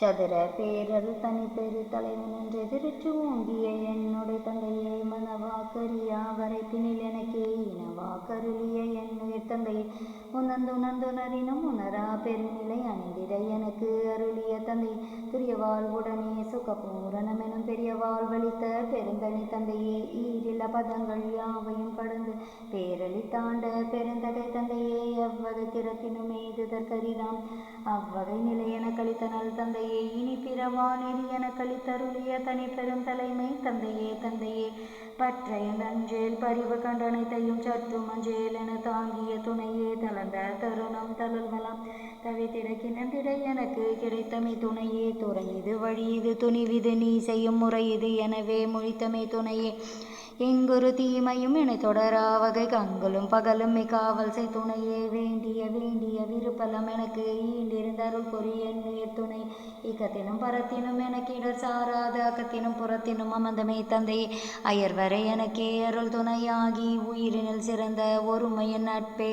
சதுர பேரல் தனி பெரு தலைவன் என்று எதிரிற்று ஓங்கிய என்னுடைய தந்தையே மனவா மனவாக்கரியா வரைப்பினில் எனக்கே இனவா கருளிய என்னுயிர் தந்தையே உணர்ந்துணர்ந்துணரினும் உணரா பெருநிலை அணிந்திட எனக்கு அருளிய தந்தை துரிய வாழ்வுடனே சுகபூரணம் எனும் பெரிய வாழ்வழித்த பெருந்தனி தந்தையே ஈரில பதங்கள் யாவையும் கடந்து பேரளி தாண்ட பெருந்தகை தந்தையே எவ்வகை திறத்தினும் எய்துதற்கரிதாம் அவ்வகை நிலையென கழித்த நல் தந்தையே இனி பிறவா நெறி என கழித்தருளிய தனி பெரும் தலைமை தந்தையே தந்தையே. பற்றைய நஞ்சேல் பரிவு கண்டனைத்தையும் சற்றும் மஞ்சேல் என தாங்கிய துணையே தளர்ந்த தருணம் தளர்வலாம். தவித்திட கிணந்திட எனக்கு கிடைத்தமை துணையே. துறை இது வழி இது துணிவிது நீ செய்யும் முறை இது எனவே முழித்தமை துணையே. எங்கொரு தீமையும் என தொடரா வகை கண்களும் பகலும் காவல் செய் துணையே. வேண்டிய வேண்டிய விருப்பலம் எனக்கு ஈண்டிருந்த அருள் பொறி துணை. இக்கத்தினும் பரத்தினும் எனக்கு இடர் சாராத அக்கத்தினும் புறத்தினும் அமர்ந்தமே தந்தையே. அயர்வரை எனக்கே அருள் துணையாகி உயிரினில் சிறந்த ஒருமையின் நட்பே.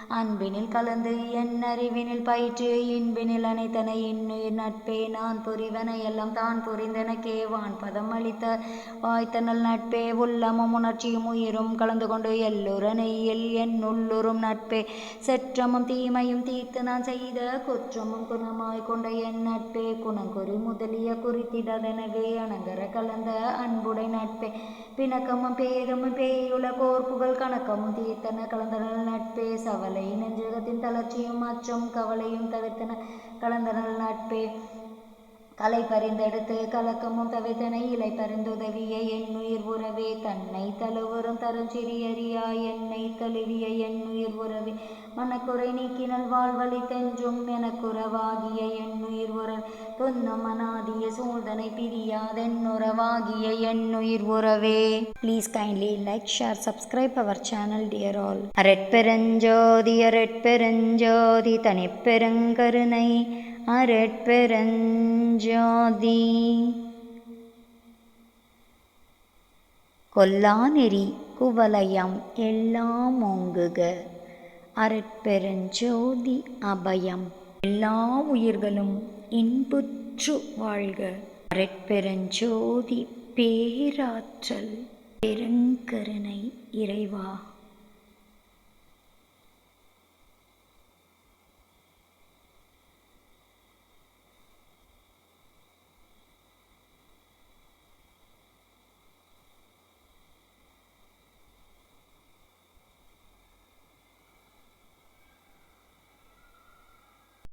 அன்பினில் கலந்து என் அறிவினில் பயிற்று இன்பினில் அனைத்தனை இன்னுயிர் நட்பே நான் புரிவன எல்லாம் தான் புரிந்தனக்கே வான் பதம் அளித்த வாய்த்தனல் நட்பே உள்ளமும் உணர்ச்சியும் உயிரும் கலந்து கொண்டு எல்லுரணையில் என் உள்ளுறும் நட்பே. செற்றமும் தீமையும் தீர்த்து நான் செய்த குற்றமும் குணமாய் கொண்ட என் நட்பே. குணங்குறி முதலிய குறித்திடதெனவே அணங்கர கலந்த அன்புடை நட்பே. பிணக்கமும் பேரும் பேயுல கோர்ப்புகள் கணக்கமும் தீர்த்தன கலந்தனல் நட்பே. சவலை நெஞ்சகத்தின் தளர்ச்சியும் அச்சம் கவலையும் தவிர்த்தன கலந்தனல் நட்பே. கலை பறிந்தெடுத்து கலக்கமும் தவித்தனை இலை பரிந்துதவிய என்னுயிர் உறவே. தன்னை தழுவுறும் தருஞ்சிறியறியா என்னை தழுவிய என்னுயிர் உறவே. மனக்குறை நீக்கினல் வாழ்வழி தெஞ்சும் எனக்குறவாகிய என்னுயிர் உறவு. தொன்னும் அனாதிய சூழ்தனை பிரியாதென்னுறவாகிய என்னுயிர் உறவே. Please kindly like share subscribe our channel dear all அரட்பெருஞ்சோதி அரட்பெருஞ்சோதி தனிப்பெருங்கருணை. அரட்பெருஞ்சோதி கொல்லாநெறி குவலயம் எல்லாம் ஓங்குக. அரட்பெருஞ்சோதி அபயம். எல்லா உயிர்களும் இன்புற்று வாழ்க. அரட்பெருஞ்சோதி பேராற்றல் பெருங்கருணை இறைவா.